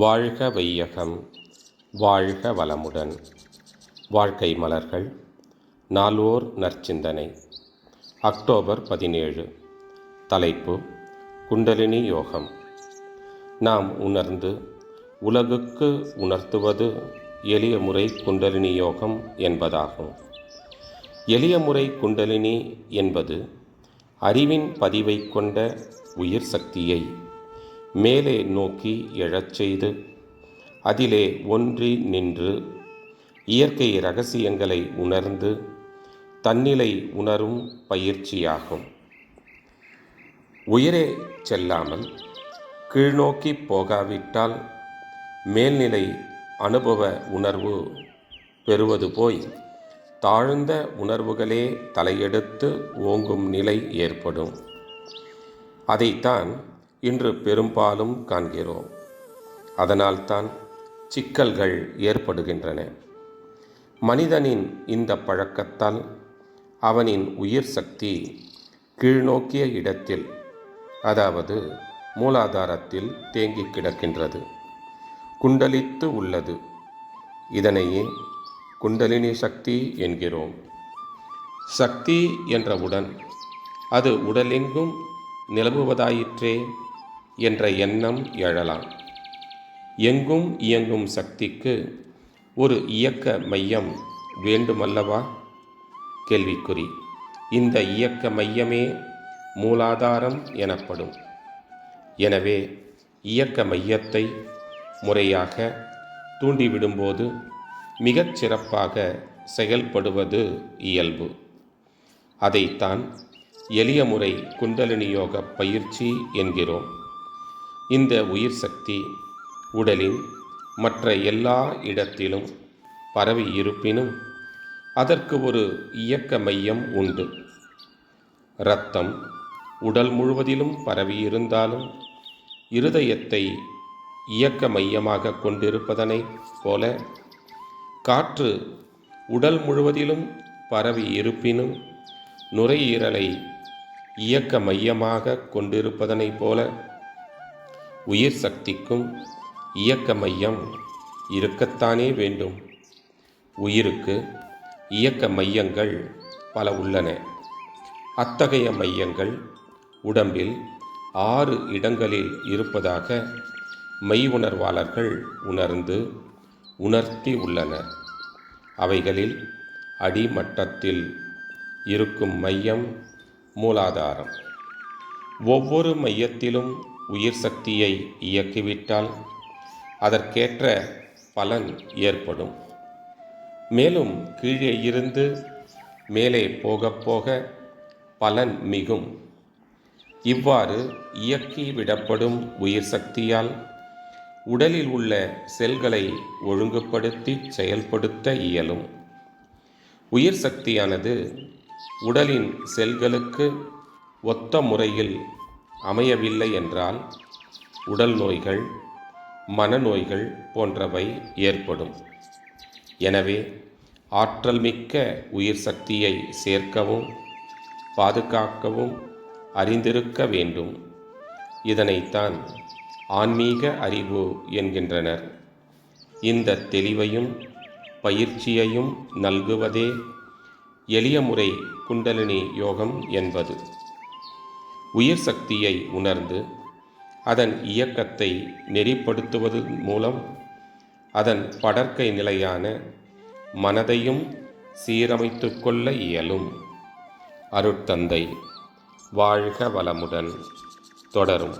வாழ்க வையகம் வாழ்க வளமுடன். வாழ்க்கை மலர்கள் நால்வோர் நற்சிந்தனை. அக்டோபர் பதினேழு தலைப்பு குண்டலினி யோகம். நாம் உணர்ந்து உலகுக்கு உணர்த்துவது எளிய முறை குண்டலினி யோகம் என்பதாகும். எளிய முறை குண்டலினி என்பது அறிவின் பதிவை கொண்ட உயிர் சக்தியை மேலே நோக்கி எழச் செய்து அதிலே ஒன்றி நின்று இயற்கை ரகசியங்களை உணர்ந்து தன்னிலை உணரும் பயிற்சியாகும். உயரே செல்லாமல் கீழ்நோக்கி போகாவிட்டால் மேல்நிலை அனுபவ உணர்வு பெறுவது போய் தாழ்ந்த உணர்வுகளே தலையெடுத்து ஓங்கும் நிலை ஏற்படும். அதைத்தான் இன்று பெரும்பாலும் காண்கிறோம். அதனால்தான் சிக்கல்கள் ஏற்படுகின்றன. மனிதனின் இந்த பழக்கத்தால் அவனின் உயிர் சக்தி கீழ்நோக்கிய இடத்தில் அதாவது மூலாதாரத்தில் தேங்கி கிடக்கின்றது. குண்டலித்து உள்ளது. இதனையே குண்டலினி சக்தி என்கிறோம். சக்தி என்றவுடன் அது உடலெங்கும் நிலவுவதாயிற்றே என்ற எண்ணம் எழலாம். எங்கும் இயங்கும் சக்திக்கு ஒரு இயக்க மையம் வேண்டுமல்லவா? கேள்விக்குறி. இந்த இயக்க மையமே மூலாதாரம் எனப்படும். எனவே இயக்க மையத்தை முறையாக தூண்டிவிடும்போது மிகச் சிறப்பாக செயல்படுவது இயல்பு. அதைத்தான் எளிய முறை குண்டலினி யோக பயிற்சி என்கிறோம். இந்த உயிர் சக்தி உடலின் மற்ற எல்லா இடத்திலும் பரவி இருப்பினும் அதற்கு ஒரு இயக்க மையம் உண்டு. இரத்தம் உடல் முழுவதிலும் பரவியிருந்தாலும் இருதயத்தை இயக்க மையமாக கொண்டிருப்பதனைப் போல காற்று உடல் முழுவதிலும் பரவி இருப்பினும் நுரையீரலை இயக்க மையமாக கொண்டிருப்பதனைப் போல உயிர் சக்திக்கும் இயக்க மையம் இருக்கத்தானே வேண்டும். உயிருக்கு இயக்க மையங்கள் பல உள்ளன. அத்தகைய மையங்கள் உடம்பில் ஆறு இடங்களில் இருப்பதாக மெய் உணர்வாளர்கள் உணர்ந்து உணர்த்தி உள்ளனர் அவைகளில் அடிமட்டத்தில் இருக்கும் மையம் மூலாதாரம். ஒவ்வொரு மையத்திலும் உயிர் சக்தியை இயக்கிவிட்டால் அதற்கேற்ற பலன் ஏற்படும். மேலும் கீழே இருந்து மேலே போக போக பலன் மிகும். இவ்வாறு இயக்கி விடப்படும் உயிர் சக்தியால் உடலில் உள்ள செல்களை ஒழுங்குபடுத்தி செயல்படுத்த இயலும். உயிர் சக்தியானது உடலின் செல்களுக்கு ஒத்த முறையில் அமையவில்லை என்றால் உடல் நோய்கள் மனநோய்கள் போன்றவை ஏற்படும். எனவே ஆற்றல் மிக்க உயிர் சக்தியை சேர்க்கவும் பாதுகாக்கவும் அறிந்திருக்க வேண்டும். இதனைத்தான் ஆன்மீக அறிவு என்கின்றனர். இந்த தெளிவையும் பயிற்சியையும் நல்குவதே எளிய முறை குண்டலினி யோகம் என்பது. உயிர் சக்தியை உணர்ந்து அதன் இயக்கத்தை நெறிப்படுத்துவது மூலம் அதன் படற்கை நிலையான மனதையும் சீரமைத்து கொள்ள இயலும். அருட்தந்தை வாழ்க வளமுடன். தொடரும்.